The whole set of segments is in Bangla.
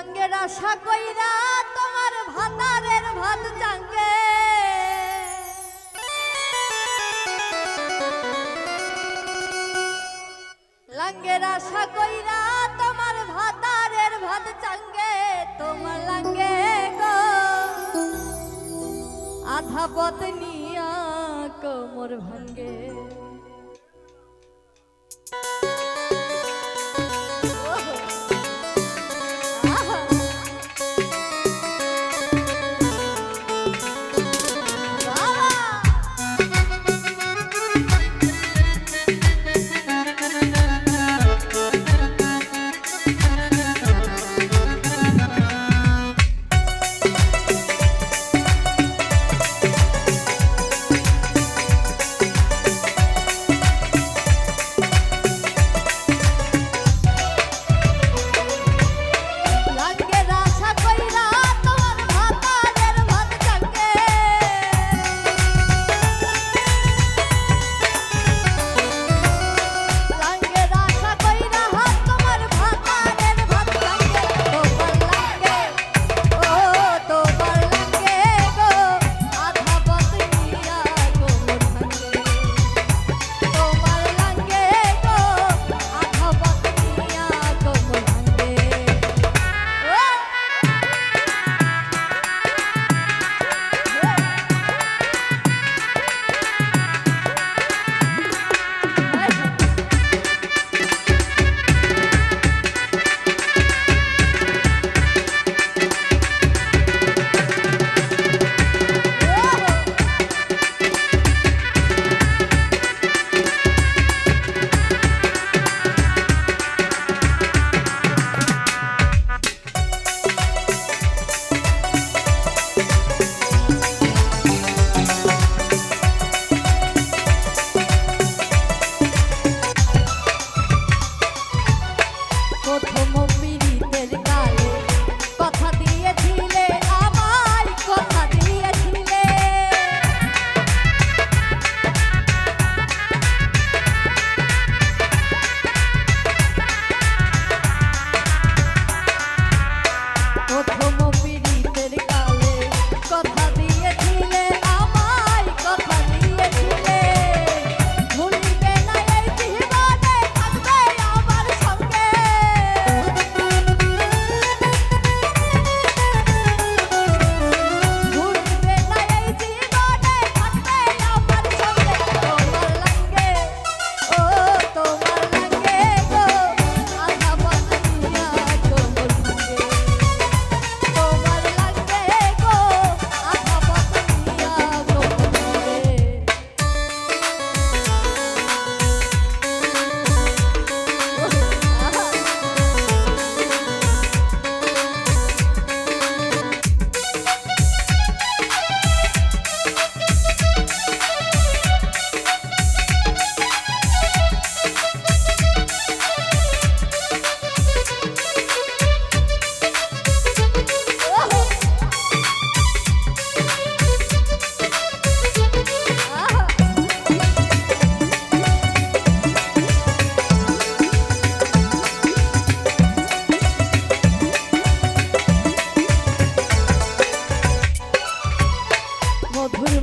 সঙ্গের আশা কইরা তোমার ভাতারের ভাত চাঙ্গে লাঙ্গের আশা কইরা তোমার ভাতারের ভাত চাঙ্গে তোমার লাঙ্গে গো। আধা পথ নিয়া কোমর ভাঙ্গে।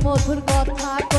মধুর কথা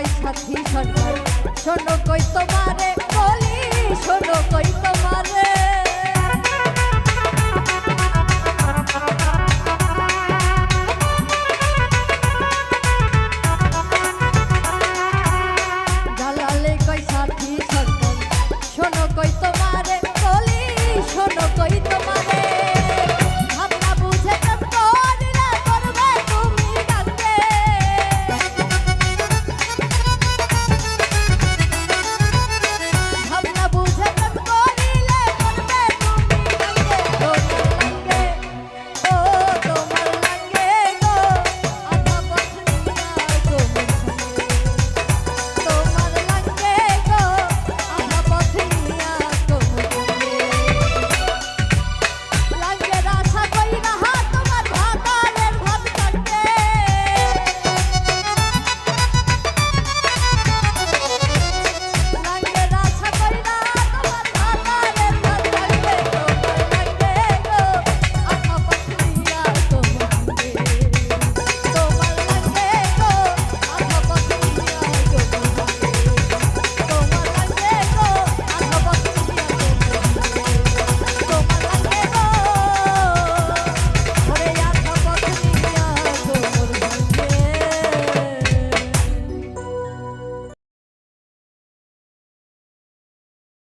সবাই সাথী সন্ধান শোনো কই তোমারে বলি শোনো কই তোমারে